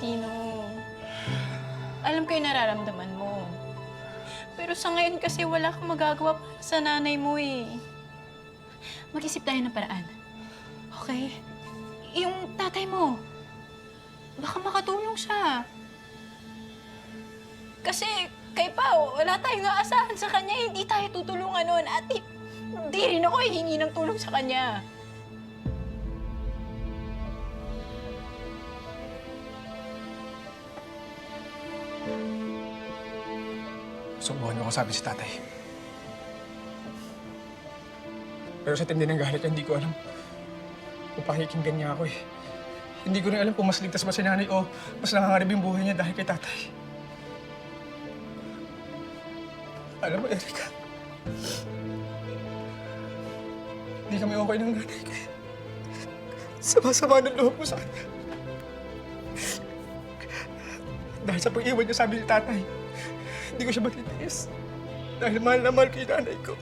Dino, alam ko yung nararamdaman mo. Pero sa ngayon kasi wala kang magagawa para sa nanay mo eh. Mag-isip tayo ng paraan. Okay? Yung tatay mo, baka makatulong siya. Kasi kay Pao, wala tayong aasahan sa kanya. Hindi tayo tutulungan nun. At di, di rin ako hihingi ng tulong sa kanya. Subukan niyo ko sabi si tatay. Pero sa tindi ng galit, hindi ko alam kung pakikinggan niya ako eh. Hindi ko rin alam kung mas ligtas ba si nanay o mas nangangarib yung buhay niya dahil kay tatay. Alam mo, Erika, hindi kami okay ng nanay ko eh. Sama-sama ng loob mo sa kanya. Dahil sa pag-iwan niya sa amin ni tatay, hindi ko siya matitiis. Dahil mahal na mahal ko yung nanay ko.